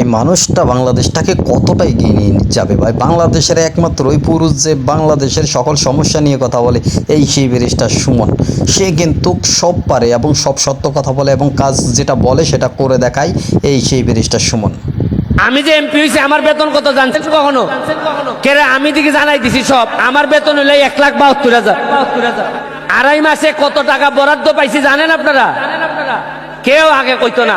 এই মানুষটা বাংলাদেশটাকে কতটা এগিয়ে নিয়ে যাবে ভাই? বাংলাদেশের একমাত্র ওই পুরুষ যে বাংলাদেশের সকল সমস্যা নিয়ে কথা বলে, এই সেই ব্যারিস্টার সুমন। সে কিন্তু সব পারে এবং সব সত্য কথা বলে এবং কাজ যেটা বলে সেটা করে দেখায় এই সেই ব্যারিস্টার সুমন। আমি যে এমপি হয়েছি, আমার বেতন কত জানছেন কখনো? কেরে, আমি দিকে জানাই দিছি সব। আমার বেতন হইলে এক লাখ বাহাত্তর হাজার। আড়াই মাসে কত টাকা বরাদ্দ পাইছি জানেন আপনারা? কেউ আগে কইতো না,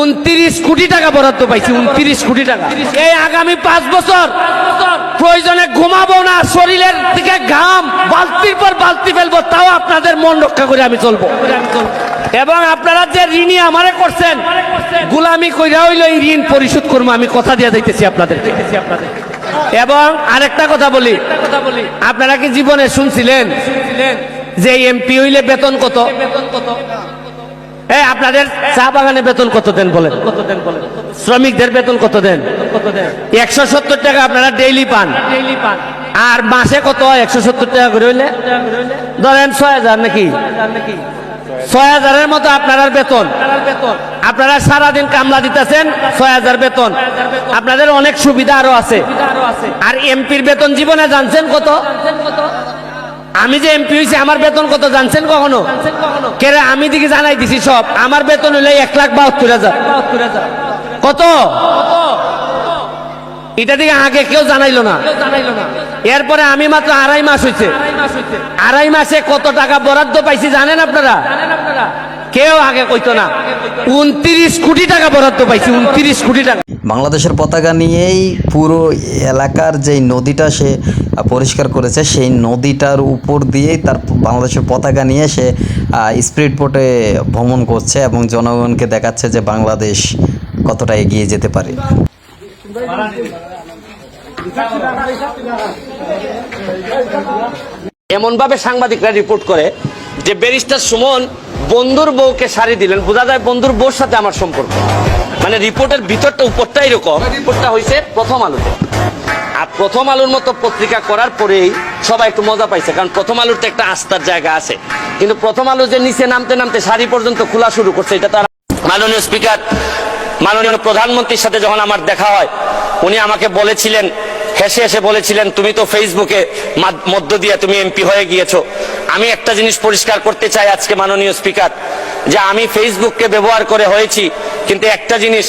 উনত্রিশ কোটি টাকা বরাদ্দ পাইছি, উনত্রিশ কোটি টাকা। এই আগামী পাঁচ বছর প্রয়োজনে ঘুমাবো না, শরীরের দিকে ঘাম, বালতির পর বালতি ফেলব, তাও আপনাদের মন রক্ষা করে আমি চলবো। এবং আপনারা যে ঋণী আমারে করছেন, গুলামি কইরা হইল এই ঋণ পরিশোধ করব, আমি কথা দিয়ে যাইতেছি আপনাদের এবং আরেকটা কথা বলি, আপনারা কি জীবনে শুনছিলেন যে এমপি হইলে বেতন কত বেতন কত? এই আপনাদের চা বাগানে বেতন কত দেন বলেন? কত দেন বলেন শ্রমিকদের বেতন কত দেন? কত দেন একশো সত্তর টাকা আপনারা ডেইলি পান। ডেইলি পান আর মাসে কত একশো সত্তর টাকা করে হইলে? ধরেন ছয় হাজার নাকি? ছয় হাজারের মতো আপনার বেতন। আপনারা সারাদিন কামলা দিতেছেন, ছয় হাজার বেতন। আপনাদের অনেক সুবিধা আরও আছে। আর এমপির বেতন জীবনে জানছেন কত? আমি যে এমপি হয়েছি আমার বেতন কত জানছেন কখনো? কেরে আমি দিকে জানাই দিছি সব। আমার বেতন হইলে এক লাখ বাহাত্তর হাজার। কত? এটা দিকে আগে কেউ জানাইলো না। এরপরে আমি মাত্র আড়াই মাস হয়েছে আড়াই মাসে কত টাকা বরাদ্দ পাইছি জানেন আপনারা? কেউ আগে কইতো না উনত্রিশ কোটি টাকা বরাদ্দ পাইছি উনত্রিশ কোটি টাকা। বাংলাদেশের পতাকা নিয়েই পুরো এলাকার যেই নদীটা সে পরিষ্কার করেছে সেই নদীটার উপর দিয়েই তার বাংলাদেশের পতাকা নিয়ে সে স্পিড বোটে ভ্রমণ করছে এবং জনগণকে দেখাচ্ছে যে বাংলাদেশ কতটা এগিয়ে যেতে পারে। এমন ভাবে সাংবাদিকরা রিপোর্ট করে যে ব্যারিস্টার সুমন বন্ধুর বউকে শাড়ি দিলেন, বোঝা যায় বন্ধুর বউর সাথে আমার সম্পর্ক। মানে রিপোর্টের ভিতরটা উপরটা এরকম। রিপোর্টটা হয়েছে প্রথম আলোতে। আর প্রথম আলোর মতো পত্রিকা করার পরেই সবাই একটু মজা পাইছে, কারণ প্রথম আলোর তো একটা আস্থার জায়গা আছে। কিন্তু প্রথম আলো যে নিচে নামতে নামতে শাড়ি পর্যন্ত খোলা শুরু করছে, এটা তার মাননীয় স্পিকার, মাননীয় প্রধানমন্ত্রীর সাথে যখন আমার দেখা হয়, উনি আমাকে বলেছিলেন হেসে হেসে বলেছিলেন, তুমি তো ফেসবুকে মধ্য দিয়ে তুমি এমপি হয়ে গিয়েছো। আমি একটা জিনিস পরিষ্কার করতে চাই আজকে মাননীয় স্পিকার, যে আমি ফেসবুককে ব্যবহার করে হয়েছি কিন্তু একটা জিনিস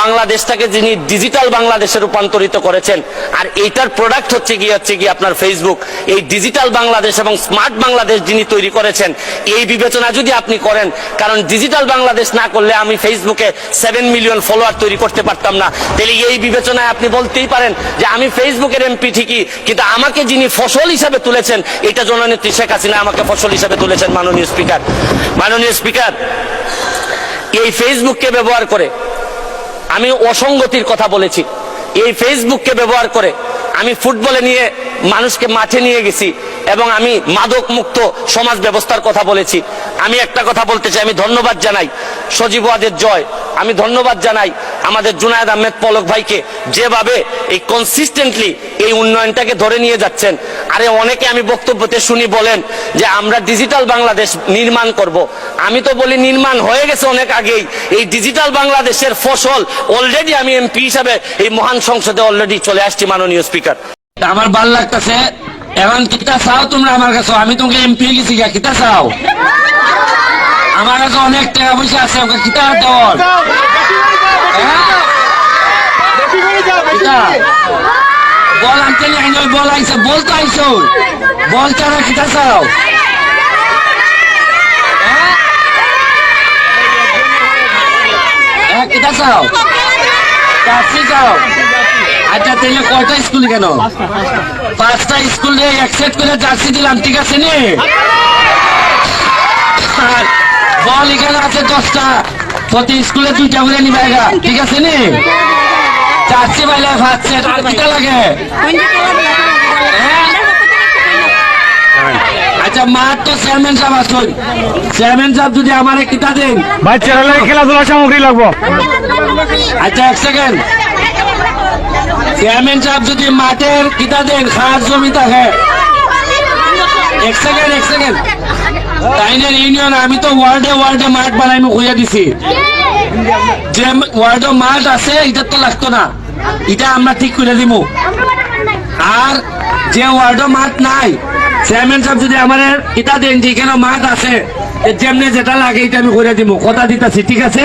বাংলাদেশটাকে যিনি ডিজিটাল বাংলাদেশে রূপান্তরিত করেছেন, আর এইটার প্রোডাক্ট হচ্ছে গিয়ে হচ্ছে গিয়ে আপনার ফেসবুক এই ডিজিটাল বাংলাদেশ এবং স্মার্ট বাংলাদেশ যিনি তৈরি করেছেন, এই বিবেচনা যদি আপনি করেন, কারণ ডিজিটাল বাংলাদেশ না করলে আমি ফেসবুকে সেভেন মিলিয়ন ফলোয়ার তৈরি করতে পারতাম না। তাহলে এই বিবেচনায় আপনি বলতেই পারেন যে আমি ফেসবুকের এমপি ঠিকই, কিন্তু আমাকে যিনি ফসল হিসাবে তুলেছেন, এটা জননেত্রী শেখ হাসিনা আমাকে ফসল হিসাবে তুলেছেন, মাননীয় স্পিকার মাননীয় স্পিকার এই ফেসবুককে ব্যবহার করে, আমি অসঙ্গতির কথা বলেছি। এই ফেসবুককে ব্যবহার করে, আমি ফুটবলে নিয়ে মানুষকে মাঠে নিয়ে গেছি এবং আমি মাদক মুক্ত সমাজ ব্যবস্থার কথা বলেছি। আমি একটা কথা বলতে চাই, আমি ধন্যবাদ জানাই সজীব ওয়াদের জয়। আমি ধন্যবাদ জানাই আমাদের জুনায়দ আহমেদ পলক ভাইকে যেভাবে এই কনসিস্টেন্টলি এই উন্নয়নটাকে ধরে নিয়ে যাচ্ছেন। আরে অনেকে আমি বক্তব্যতে শুনি বলেন যে আমরা ডিজিটাল বাংলাদেশ নির্মাণ করব। আমি তো বলি নির্মাণ হয়ে গেছে অনেক আগেই। এই ডিজিটাল বাংলাদেশের ফসল অলরেডি আমি এমপি হিসাবে এই মহান সংসদে অলরেডি চলে আসছি মাননীয় স্পিকার আমার ভালো লাগতেছে। এখন কিতা চাও তোমরা আমার কাছে? আমি তোমাকে এমপি গেছি কিতা চাও? আমার কাছে অনেক টাকা পয়সা আছে, ওকে কিতা দেওয়ার হ্যাঁ? কিতা? চাও? হ্যাঁ? হ্যাঁ চাকরি চাও? আচ্ছা তাহলে কয়টা স্কুল কেন? পাঁচটা স্কুলে অ্যাকসেপ্ট করে জার্সি দিলাম ঠিক আছে নি? বল এখানে আছে দশটা। প্রতি স্কুলে দুইটা করে নিবে ঠিক আছে নি? জার্সি পাইলে ভাবছে আর কিটা লাগে। হ্যাঁ? আচ্ছা মার তো চেয়ারম্যান সাহেব আসুন। চেয়ারম্যান সাহেব যদি আমার কিতা দেন। বাচ্চারা লাগে খেলাধুলার সামগ্রী লাগবো। আচ্ছা এক সেকেন্ড চেয়ারম্যান সাহেব যদি মাঠের কিতা দেন, খাস জমি থাকে। এক সেকেন্ড এক সেকেন্ড। তাইনের ইউনিয়ন, আমি তো ওয়ার্ডে ওয়ার্ডে মাঠ বানাই খুঁজে দিছি। যে ওয়ার্ড মাঠ আছে এটা তো লাগতো না। এটা আমরা ঠিক করে দিব আর যে ওয়ার্ড মাঠ নাই, চেয়ারম্যান সাহেব যদি আমার এটা দেন যে এখানে মাঠ আছে যেমনি যেটা লাগে, এটা আমি করে দিব কথা দিতেছি, ঠিক আছে?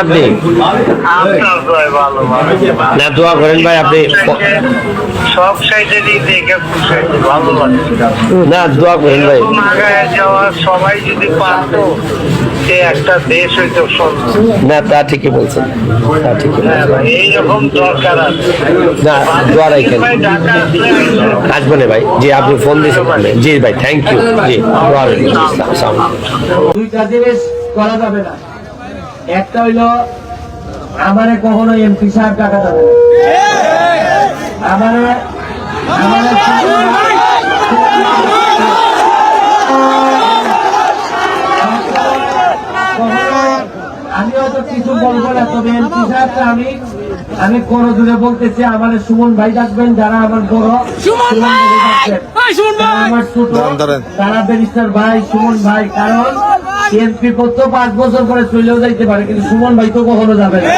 আপনি? না দোয়া করেন ভাই আপনি সব সাইডেরই দেখে ভালো না দোয়া করেন ভাই। এরকম আগায় যাওয়া সবাই যদি পারতো সে একটা দেশ হইতো না তা ঠিকই বলছেন। তা ঠিকই হ্যাঁ এইরকম দরকার আছে। না দোয়া রাখেন। আসব না ভাই। জি আপনি ফোন দিয়েছেন জি ভাই থ্যাংক ইউ জি দোয়া রাখেন। দুইটা জিনিস করা যাবে না। একটা হইল আমারে কখনো এমপি সাহেব টাকা যাবে না। আমারে আমারে আমি হয়তো কিছু বলব না তবে এমপি সাহেবটা আমি আমি কোন দূরে বলতেছি আমার সুমন ভাই ডাকবেন যারা আমার বড় সুমন ভাই আমার ছোট তারা ব্যারিস্টার ভাই সুমন ভাই কারণ এমপি করতো পাঁচ বছর করে চলেও যাইতে পারে, কিন্তু সুমন ভাই তো কখনো যাবে না।